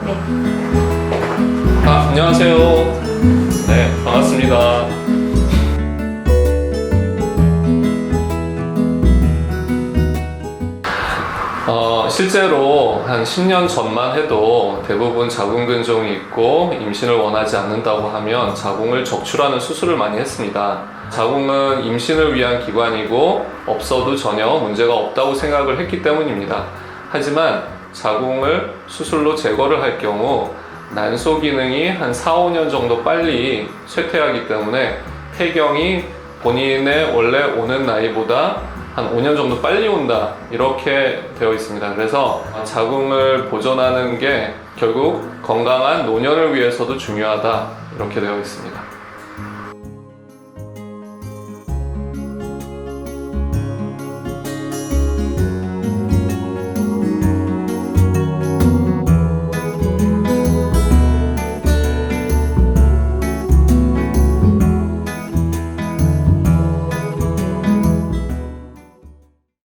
네. 아, 안녕하세요. 네, 반갑습니다. 어, 실제로 한 10년 전만 해도 대부분 자궁 근종이 있고 임신을 원하지 않는다고 하면 자궁을 적출하는 수술을 많이 했습니다. 자궁은 임신을 위한 기관이고 없어도 전혀 문제가 없다고 생각을 했기 때문입니다. 하지만 자궁을 수술로 제거를 할 경우 난소 기능이 한 4, 5년 정도 빨리 쇠퇴하기 때문에 폐경이 본인의 원래 오는 나이보다 한 5년 정도 빨리 온다 이렇게 되어 있습니다. 그래서 자궁을 보존하는 게 결국 건강한 노년을 위해서도 중요하다 이렇게 되어 있습니다.